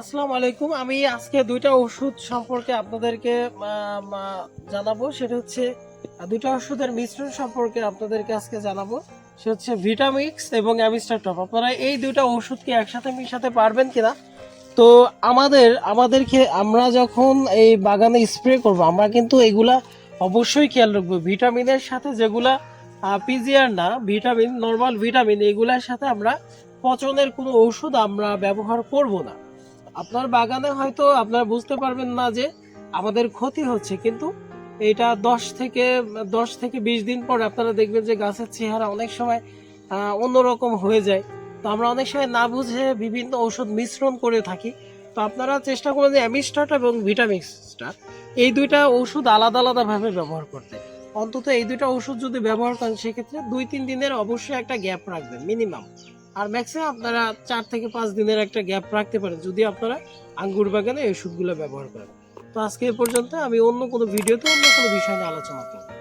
আসসালামু আলাইকুম। আমি আজকে দুইটা ওষুধ সম্পর্কে আপনাদেরকে জানাব। সেটা হচ্ছে দুইটা ওষুধের মিশ্রণ সম্পর্কে আপনাদেরকে আজকে জানাব। সেটা হচ্ছে ভিটামিক্স এবং অ্যামিস্টার টপ। আপনারা এই দুইটা ওষুধ কি একসাথে মিশাতে পারবেন কিনা? তো আমাদের, আমাদেরকে আমরা যখন এই বাগানে স্প্রে করব, আমরা কিন্তু এগুলা অবশ্যই খেয়াল রাখব। ভিটামিনের সাথে যেগুলা পিজিআর না, ভিটামিন, নর্মাল ভিটামিন, এগুলার সাথে আমরা পচনের কোনো ওষুধ আমরা ব্যবহার করব না। আপনার বাগানে হয়তো আপনারা বুঝতে পারবেন না যে আমাদের ক্ষতি হচ্ছে, কিন্তু এটা দশ থেকে দশ থেকে বিশ দিন পর আপনারা দেখবেন যে গাছের চেহারা অনেক সময় অন্যরকম হয়ে যায়। তো আমরা অনেক সময় না বুঝে বিভিন্ন ওষুধ মিশ্রণ করে থাকি। তো আপনারা চেষ্টা করবেন যে অ্যামিস্টার এবং ভিটামিক্সটা এই দুইটা ওষুধ আলাদা আলাদাভাবে ব্যবহার করতে। অন্তত এই দুইটা ওষুধ যদি ব্যবহার করেন, সেক্ষেত্রে দুই তিন দিনের অবশ্যই একটা গ্যাপ রাখবেন, মিনিমাম। আর ম্যাক্সিমাম আপনারা চার থেকে পাঁচ দিনের একটা গ্যাপ রাখতে পারেন, যদি আপনারা আঙ্গুর বাগানে এই ওষুধগুলো ব্যবহার করেন। তো আজকে এ পর্যন্ত আমি অন্য কোনো ভিডিওতে অন্য কোনো বিষয় নিয়ে আলোচনা করব